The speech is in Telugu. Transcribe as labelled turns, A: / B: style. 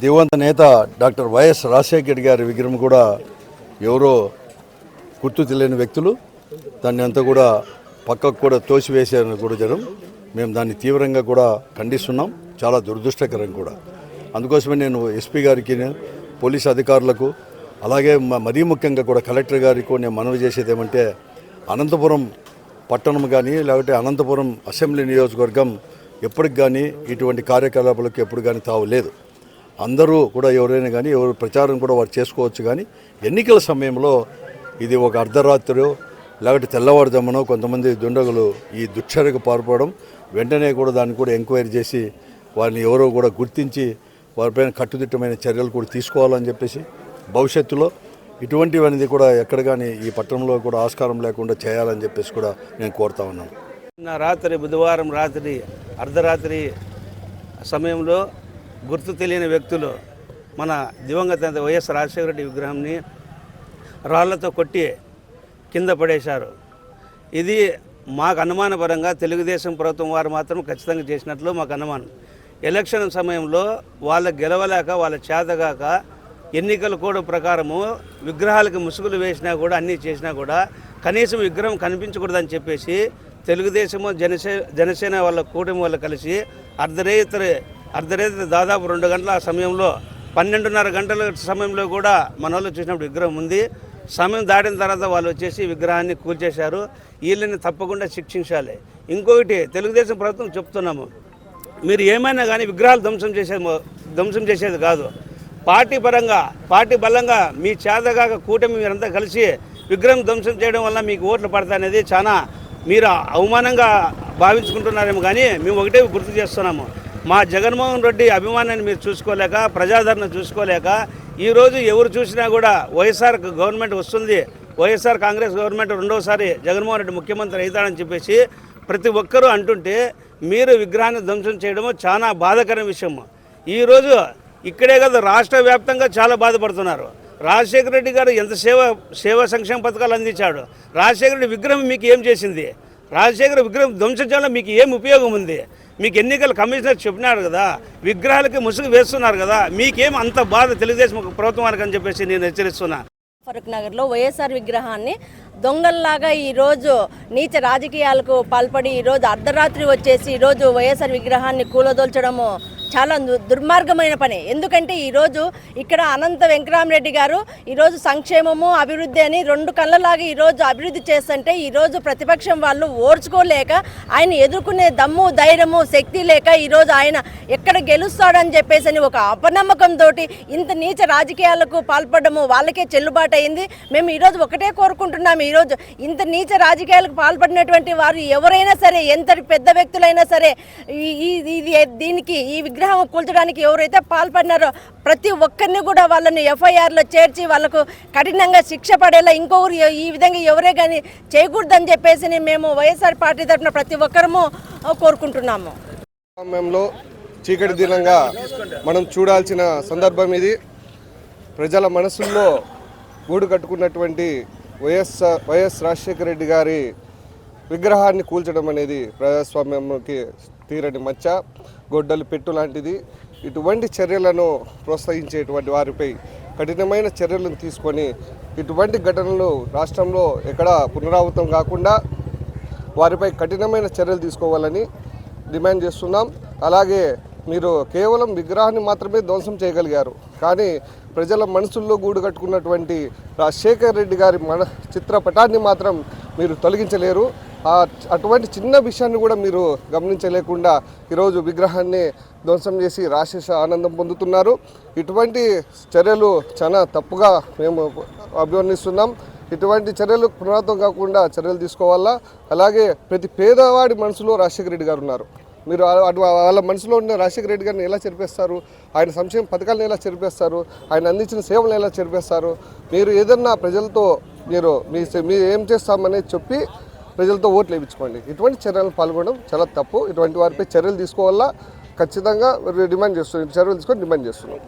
A: దివంత నేత డాక్టర్ వైఎస్ రాజశేఖర్ గారి విగ్రహం కూడా ఎవరో గుర్తు తెలియని వ్యక్తులు. దాన్ని అంతా కూడా పక్కకు కూడా తోసివేసారని కూడా జనం. మేము దాన్ని తీవ్రంగా కూడా ఖండిస్తున్నాం. చాలా దురదృష్టకరం కూడా. అందుకోసమే నేను ఎస్పీ గారికి పోలీస్ అధికారులకు అలాగే మ- మరీ ముఖ్యంగా కూడా కలెక్టర్ గారికి కూడా నేను మనవి చేసేది ఏమంటే అనంతపురం పట్టణం కానీ లేకపోతే అనంతపురం అసెంబ్లీ నియోజకవర్గం ఎప్పటికి కానీ ఇటువంటి కార్యకలాపాలకు ఎప్పుడు కానీ తావు లేదు. అందరూ కూడా ఎవరైనా కానీ ఎవరు ప్రచారం కూడా వారు చేసుకోవచ్చు కానీ ఎన్నికల సమయంలో ఇది ఒక అర్ధరాత్రి లేకపోతే తెల్లవారుజామునో కొంతమంది దుండగులు ఈ దుక్షరకు పాల్పడడం వెంటనే కూడా దాన్ని కూడా ఎంక్వైరీ చేసి వారిని ఎవరో కూడా గుర్తించి వారిపైన కట్టుదిట్టమైన చర్యలు కూడా తీసుకోవాలని చెప్పేసి భవిష్యత్తులో ఇటువంటివనేది కూడా ఎక్కడ కానీ ఈ పట్టణంలో కూడా ఆస్కారం లేకుండా చేయాలని చెప్పేసి కూడా నేను కోరుతా ఉన్నాను.
B: రాత్రి బుధవారం రాత్రి అర్ధరాత్రి సమయంలో గుర్తు తెలియని వ్యక్తులు మన దివంగత వైఎస్ రాజశేఖర రెడ్డి విగ్రహాన్ని రాళ్ళతో కొట్టి కింద పడేశారు. ఇది మాకు అనుమానపరంగా తెలుగుదేశం ప్రభుత్వం వారు మాత్రం ఖచ్చితంగా చేసినట్లు మాకు అనుమానం. ఎలక్షన్ సమయంలో వాళ్ళ గెలవలేక వాళ్ళ చేతగాక ఎన్నికల కోడ్ ప్రకారము విగ్రహాలకు ముసుగులు వేసినా కూడా అన్నీ చేసినా కూడా కనీసం విగ్రహం కనిపించకూడదని చెప్పేసి తెలుగుదేశము జనసే జనసేన వాళ్ళ కూటమి వాళ్ళు కలిసి అర్ధరేతర అర్ధరాత్రి దాదాపు రెండు గంటల సమయంలో పన్నెండున్నర గంటల సమయంలో కూడా మన వాళ్ళు చూసినప్పుడు విగ్రహం ఉంది. సమయం దాటిన తర్వాత వాళ్ళు వచ్చేసి విగ్రహాన్ని కూల్చేశారు. వీళ్ళని తప్పకుండా శిక్షించాలి. ఇంకొకటి తెలుగుదేశం ప్రభుత్వం చెప్తున్నాము. మీరు ఏమైనా కానీ విగ్రహాలు ధ్వంసం చేసేది ధ్వంసం చేసేది కాదు. పార్టీ పరంగా పార్టీ బలంగా మీ చేతగాక కూటమి మీరంతా కలిసి విగ్రహం ధ్వంసం చేయడం వల్ల మీకు ఓట్లు పడతాయనేది చాలా మీరు అవమానంగా భావించుకుంటున్నారేమో కానీ మేము ఒకటే గుర్తు చేస్తున్నాము. మా జగన్మోహన్ రెడ్డి అభిమానాన్ని మీరు చూసుకోలేక ప్రజాదరణ చూసుకోలేక ఈరోజు ఎవరు చూసినా కూడా వైఎస్ఆర్ గవర్నమెంట్ వస్తుంది. వైఎస్ఆర్ కాంగ్రెస్ గవర్నమెంట్ రెండోసారి జగన్మోహన్ రెడ్డి ముఖ్యమంత్రి అవుతాడని చెప్పేసి ప్రతి ఒక్కరూ అంటుంటే మీరు విగ్రహాన్ని ధ్వంసం చేయడము చాలా బాధాకరమైన విషయం. ఈరోజు ఇక్కడే కాదు రాష్ట్ర వ్యాప్తంగా చాలా బాధపడుతున్నారు. రాజశేఖర రెడ్డి గారు ఎంత సేవ సేవా సంక్షేమ పథకాలు అందించాడు. రాజశేఖర రెడ్డి విగ్రహం మీకు ఏం చేసింది? రాజశేఖర విగ్రహం ధ్వంసం చేయడం మీకు ఏం ఉపయోగం ఉంది? మీకు ఎన్నికల కమిషనర్ చెప్పినాడు కదా విగ్రహాలకి ముసుగు వేస్తున్నారు కదా మీకేం అంత బాధ తెలుగుదేశం ప్రభుత్వానికి అని చెప్పేసి నేను హెచ్చరిస్తున్నా.
C: ఫరూక్ నగర్లో వైఎస్ఆర్ విగ్రహాన్ని దొంగల్లాగా ఈరోజు నీచ రాజకీయాలకు పాల్పడి ఈరోజు అర్ధరాత్రి వచ్చేసి ఈరోజు వైఎస్ఆర్ విగ్రహాన్ని కూలదోల్చడము చాలా దు- దుర్మార్గమైన పని. ఎందుకంటే ఈరోజు ఇక్కడ అనంత వెంకరామరెడ్డి గారు ఈరోజు సంక్షేమము అభివృద్ధి అని రెండు కళ్ళలాగా ఈరోజు అభివృద్ధి చేస్తుంటే ఈరోజు ప్రతిపక్షం వాళ్ళు ఓర్చుకోలేక ఆయన ఎదుర్కొనే దమ్ము ధైర్యము శక్తి లేక ఈరోజు ఆయన ఎక్కడ గెలుస్తాడని చెప్పేసి అని ఒక అపనమ్మకంతో ఇంత నీచ రాజకీయాలకు పాల్పడము వాళ్ళకే చెల్లుబాటు అయింది. మేము ఈరోజు ఒకటే కోరుకుంటున్నాము ఈరోజు ఇంత నీచ రాజకీయాలకు పాల్పడినటువంటి వారు ఎవరైనా సరే ఎంతటి పెద్ద వ్యక్తులైనా సరే ఈ- ఇది దీనికి ఈ విగ్రహం విగ్రహం కూల్చడానికి ఎవరైతే పాల్పడినారో ప్రతి ఒక్కరిని కూడా వాళ్ళని ఎఫ్ఐఆర్లో చేర్చి వాళ్ళకు కఠినంగా శిక్ష పడేలా ఇంకొకరు ఈ- ఈ విధంగా ఎవరే కానీ చేయకూడదని చెప్పేసి మేము వైఎస్ఆర్ పార్టీ తరఫున ప్రతి ఒక్కరము కోరుకుంటున్నాము.
D: సమయంలో చీకటి దినంగా మనం చూడాల్సిన సందర్భం ఇది. ప్రజల మనసుల్లో గూడు కట్టుకున్నటువంటి వైఎస్ వైఎస్ రాజశేఖర రెడ్డి గారి విగ్రహాన్ని కూల్చడం అనేది ప్రజాస్వామ్యంకి తీరని మచ్చ. గొడ్డలు పెట్టు లాంటిది. ఇటువంటి చర్యలను ప్రోత్సహించేటువంటి వారిపై కఠినమైన చర్యలను తీసుకొని ఇటువంటి ఘటనలు రాష్ట్రంలో ఎక్కడా పునరావృతం కాకుండా వారిపై కఠినమైన చర్యలు తీసుకోవాలని డిమాండ్ చేస్తున్నాం. అలాగే మీరు కేవలం విగ్రహాన్ని మాత్రమే ధ్వంసం చేయగలిగారు. కానీ ప్రజల మనసుల్లో గూడు కట్టుకున్నటువంటి రాజశేఖర్ రెడ్డి గారి మన చిత్రపటాన్ని మాత్రం మీరు తొలగించలేరు. అటువంటి చిన్న విషయాన్ని కూడా మీరు గమనించలేకుండా ఈరోజు విగ్రహాన్ని ధ్వంసం చేసి రాశేష ఆనందం పొందుతున్నారు. ఇటువంటి చర్యలు చాలా తప్పుగా మేము అభివర్ణిస్తున్నాం. ఇటువంటి చర్యలు పునరావృతం కాకుండా చర్యలు తీసుకోవాలా? అలాగే ప్రతి పేదవాడి మనసులో రాజశేఖర రెడ్డి గారు ఉన్నారు. మీరు అటు వాళ్ళ మనసులో ఉన్న రాజశేఖర రెడ్డి గారిని ఎలా చెరిపేస్తారు? ఆయన సంక్షేమ పథకాలను ఎలా చెరిపేస్తారు? ఆయన అందించిన సేవలను ఎలా చెరిపేస్తారు? మీరు ఏదన్నా ప్రజలతో మీరు మీ ఏం చేస్తామనేది చెప్పి ప్రజలతో ఓట్లు వేయించుకోండి. ఇటువంటి చర్యలు పాల్గొనడం చాలా తప్పు. ఇటువంటి వారిపై చర్యలు తీసుకోవాలా? ఖచ్చితంగా డిమాండ్ చేస్తున్నాం. చర్యలు తీసుకొని డిమాండ్ చేస్తున్నాం.